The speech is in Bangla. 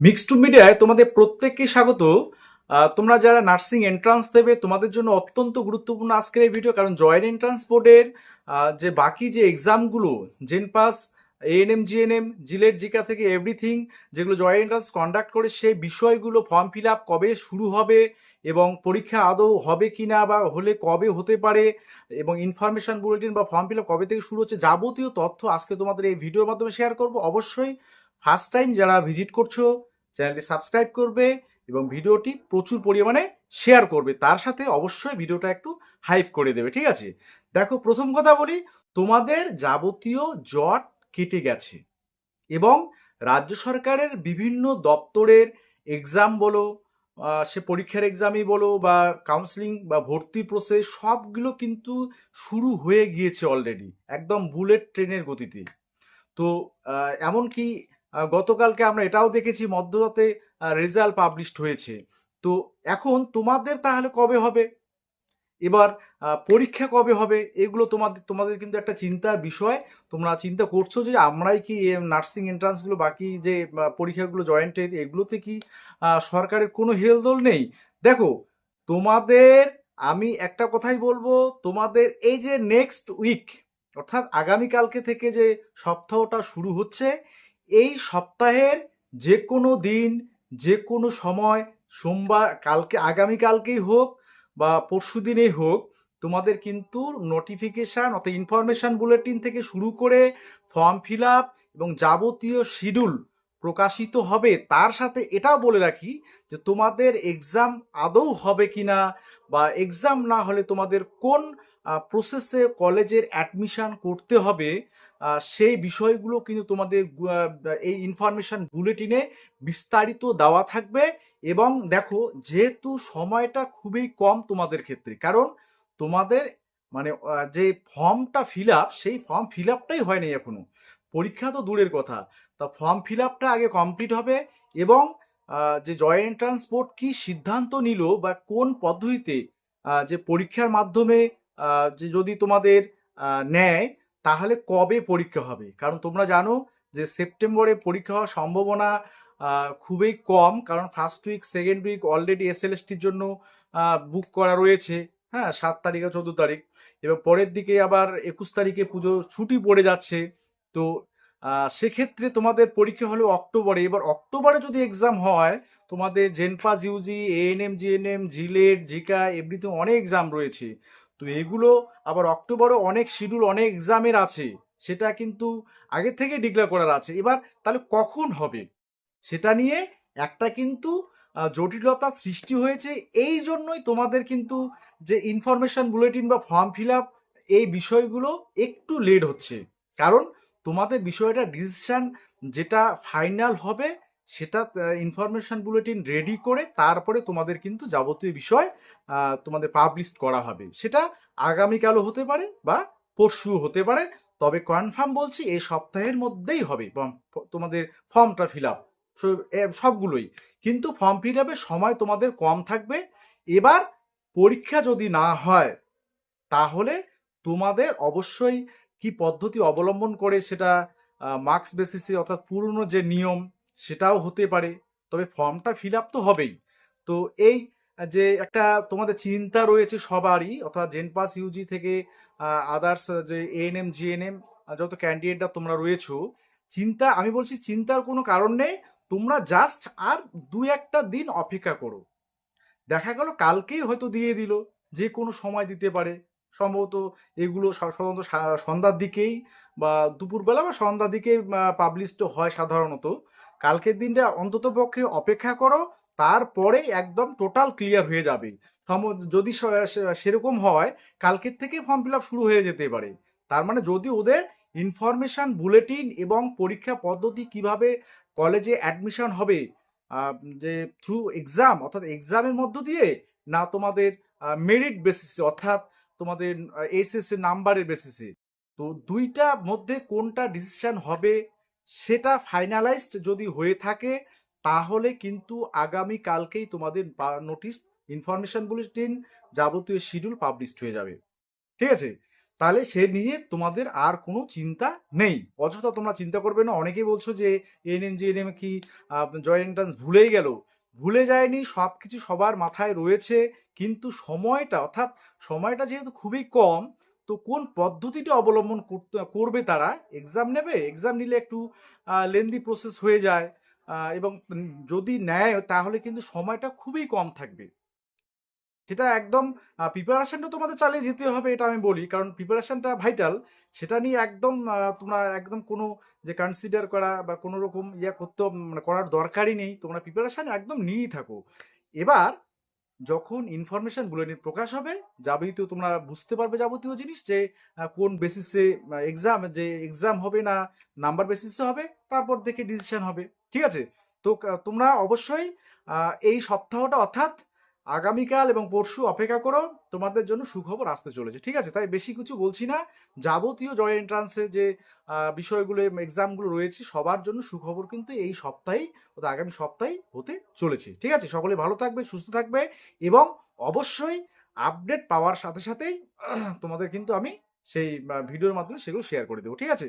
মিক্সড মিডিয়ায় তোমাদের প্রত্যেককে স্বাগত। তোমরা যারা নার্সিং এন্ট্রান্স দেবে, তোমাদের জন্য অত্যন্ত গুরুত্বপূর্ণ আজকের এই ভিডিও কারণ জয়েন্ট এন্ট্রান্স বোর্ডের যে বাকি যে এক্সামগুলো JENPAS ANM GNM JELET JECA থেকে এভরিথিং যেগুলো জয়েন্ট এন্ট্রান্স কন্ডাক্ট করে, সেই বিষয়গুলো ফর্ম ফিল আপ কবে শুরু হবে এবং পরীক্ষা আদৌ হবে কি না বা হলে কবে হতে পারে এবং ইনফরমেশন বুলেটিন বা ফর্ম ফিল আপ কবে থেকে শুরু হচ্ছে, যাবতীয় তথ্য আজকে তোমাদের এই ভিডিওর মাধ্যমে শেয়ার করব। অবশ্যই ফার্স্ট টাইম যারা ভিজিট করছ চ্যানেলটি সাবস্ক্রাইব করবে এবং ভিডিওটি প্রচুর পরিমাণে শেয়ার করবে। তার সাথে অবশ্যই ভিডিওটা একটু হাইপ করে দেবে, ঠিক আছে? দেখো, প্রথম কথা বলি, তোমাদের যাবতীয় জট কেটে গেছে এবং রাজ্য সরকারের বিভিন্ন দপ্তরের এক্সাম বলো সে পরীক্ষার এক্সামই বলো বা কাউন্সিলিং বা ভর্তি প্রসেস সবগুলো কিন্তু শুরু হয়ে গিয়েছে অলরেডি একদম বুলেট ট্রেনের গতিতে। তো এমনকি গতকালকে আমরা এটাও দেখেছি, মধ্যরাতে রেজাল্ট পাবলিশড হয়েছে। তো এখন তোমাদের তাহলে কবে হবে? এবার পরীক্ষা কবে হবে? এগুলো তোমাদের তোমাদের কিন্তু একটা চিন্তার বিষয়। তোমরা চিন্তা করছ যে আমরাই কি নার্সিং এন্ট্রান্সগুলো বাকি যে পরীক্ষাগুলো জয়েন্টের এগুলোতে কি সরকারের কোনো হেলদোল নেই? দেখো, তোমাদের, আমি একটা কথাই বলব, তোমাদের এই যে নেক্সট উইক অর্থাৎ আগামীকালকে থেকে যে সপ্তাহটা শুরু হচ্ছে এই সপ্তাহের যে কোনো দিন যে কোনো সময়, সোমবার, কালকে, আগামীকালকেই হোক বা পরশু দিনেই হোক, তোমাদের কিন্তু নোটিফিকেশান অর্থাৎ ইনফরমেশান বুলেটিন থেকে শুরু করে ফর্ম ফিল আপ এবং যাবতীয় শিডিউল প্রকাশিত হবে। তার সাথে এটাও বলে রাখি যে তোমাদের এক্সাম আদৌ হবে কিনা বা এক্সাম না হলে তোমাদের কোন প্রসেসে কলেজের অ্যাডমিশান করতে হবে সেই বিষয়গুলো কিন্তু তোমাদের এই ইনফরমেশন বুলেটিনে বিস্তারিত দেওয়া থাকবে এবং দেখো যেহেতু সময়টা খুবই কম তোমাদের ক্ষেত্রে, কারণ তোমাদের মানে যে ফর্মটা ফিল আপ সেই ফর্ম ফিল আপটাই হয়নি এখনও। পরীক্ষা তো দূরের কথা, তা ফর্ম ফিল আপটা আগে কমপ্লিট হবে এবং যে জয়েন্ট এন্ট্রান্স বোর্ড কি সিদ্ধান্ত নিল বা কোন পদ্ধতিতে যে পরীক্ষার মাধ্যমে যে যদি তোমাদের নেয় তাহলে কবে পরীক্ষা হবে? কারণ তোমরা জানো যে সেপ্টেম্বরে পরীক্ষা হওয়ার সম্ভাবনা খুবই কম। কারণ first week second week already S L এসটির জন্য বুক করা রয়েছে। হ্যাঁ সাত তারিখ চোদ্দ তারিখ। এবার পরের দিকে আবার একুশ তারিখে পুজো ছুটি পড়ে যাচ্ছে। তো সেক্ষেত্রে তোমাদের পরীক্ষা হলো অক্টোবরে। এবার অক্টোবরে যদি এক্সাম হয়, তোমাদের JENPAS UG ANM, GNM, JELET, JECA everything অনেক এক্সাম রয়েছে। তো এগুলো আবার অক্টোবরে অনেক শিডিউল অনেক এক্সামের আছে। সেটা কিন্তু আগে থেকে ডিক্লেয়ার করার আছে। এবার তাহলে কখন হবে? সেটা নিয়ে একটা কিন্তু জটিলতা সৃষ্টি হয়েছে। এই জন্যই তোমাদের কিন্তু যে ইনফরমেশন বুলেটিন বা ফর্ম ফিল আপ এই বিষয়গুলো একটু লেট হচ্ছে। কারণ তোমাদের বিষয়টা ডিসিশান যেটা ফাইনাল হবে সেটা ইনফরমেশন বুলেটিন রেডি করে তারপরে তোমাদের কিন্তু যাবতীয় বিষয় তোমাদের পাবলিশ করা হবে। সেটা আগামীকালও হতে পারে বা পরশু হতে পারে। তবে কনফার্ম বলছি, এই সপ্তাহের মধ্যেই হবে। তোমাদের ফর্মটা ফিল আপ সবগুলোই। কিন্তু ফর্ম ফিল আপের সময় তোমাদের কম থাকবে। এবার পরীক্ষা যদি না হয়, তাহলে তোমাদের অবশ্যই কি পদ্ধতি অবলম্বন করে সেটা মার্কস বেসিসে অর্থাৎ পুরনো যে নিয়ম সেটাও হতে পারে। তবে ফর্মটা ফিল আপ তো হবেই। তো এই যে একটা তোমাদের চিন্তা রয়েছে সবারই, অর্থাৎ জেনপাস ইউজি থেকে আদার্স যে এএনএম জিএনএম যত ক্যান্ডিডেটরা তোমরা রয়েছো, চিন্তা, আমি বলছি চিন্তার কোনো কারণ নেই, তোমরা জাস্ট আর দু একটা দিন অপেক্ষা করো। দেখা গেল কালকেই হয়তো দিয়ে দিল, যে কোনো সময় দিতে পারে। সম্ভবত এগুলো সাধারণত সন্ধ্যার দিকেই বা দুপুরবেলা বা সন্ধ্যার দিকে পাবলিশড হয় সাধারণত। কালকের দিনটা অন্তত পক্ষে অপেক্ষা করো, তারপরে একদম টোটাল ক্লিয়ার হয়ে যাবে। যদি সেরকম হয়, কালকের থেকে ফর্ম ফিল শুরু হয়ে যেতে পারে। তার মানে যদি ওদের ইনফরমেশন বুলেটিন এবং পরীক্ষা পদ্ধতি কীভাবে কলেজে অ্যাডমিশন হবে যে থ্রু এক্সাম অর্থাৎ এক্সামের মধ্য দিয়ে না তোমাদের মেরিট বেসিসে অর্থাৎ তোমাদের এসএস নাম্বারের বেসিসে তো দুইটা মধ্যে কোনটা ডিসিশন হবে সেটা ফাইনালাইজড যদি হয়ে থাকে, তাহলে কিন্তু আগামী কালকেই তোমাদের নোটিশ ইনফরমেশন বুলেটিন যাবতীয় শিডিউল পাবলিশড হয়ে যাবে। ঠিক আছে? তাহলে সে নিয়ে তোমাদের আর কোনো চিন্তা নেই। অযথা তোমরা চিন্তা করবে না। অনেকেই বলছো যে, এনএন, জিএনএম কি জয়েন্ট এন্ট্রান্স ভুলেই গেল। ভুলে যায়নি সব কিছু সবার মাথায় রয়েছে। কিন্তু সময়টা, অর্থাৎ সময়টা যেহেতু খুবই কম তো কোন পদ্ধতিটা অবলম্বন করবে তারা? এক্সাম নেবে? এক্সাম নিলে একটু লেন্দি প্রসেস হয়ে যায় এবং যদি নেয়, তাহলে কিন্তু সময়টা খুবই কম থাকবে। সেটা একদম প্রিপারেশনটা তোমাদের চালিয়ে যেতে হবে, এটা আমি বলি। কারণ প্রিপারেশনটা ভাইটাল সেটা নিয়ে একদম তোমরা একদম কোনো যে কনসিডার করা বা কোনো রকম ইয়া করতে মানে করার দরকারই নেই। তোমরা প্রিপারেশান একদম নিয়েই থাকো। এবার যখন ইনফরমেশনগুলো নিয়ে প্রকাশ হবে, যাবতীয় তোমরা বুঝতে পারবে যাবতীয় জিনিস যে কোন বেসিসে এক্সাম যে এক্সাম হবে না নাম্বার বেসিসে হবে, তারপর দেখে ডিসিশন হবে। ঠিক আছে? তো তোমরা অবশ্যই এই সপ্তাহটা অর্থাৎ আগামীকাল এবং পরশু অপেক্ষা করো, তোমাদের জন্য সুখবর আসতে চলেছে। ঠিক আছে? তাই বেশি কিছু বলছি না। যাবতীয় জয় এন্ট্রান্সে যে বিষয়গুলো এক্সামগুলো রয়েছে, সবার জন্য সুখবর কিন্তু এই সপ্তাহেই অর্থাৎ আগামী সপ্তাহেই হতে চলেছে। ঠিক আছে? সকলে ভালো থাকবে, সুস্থ থাকবে এবং অবশ্যই আপডেট পাওয়ার সাথে সাথেই, তোমাদের কিন্তু আমি সেই ভিডিওর মাধ্যমে সেগুলো শেয়ার করে দেবো। ঠিক আছে?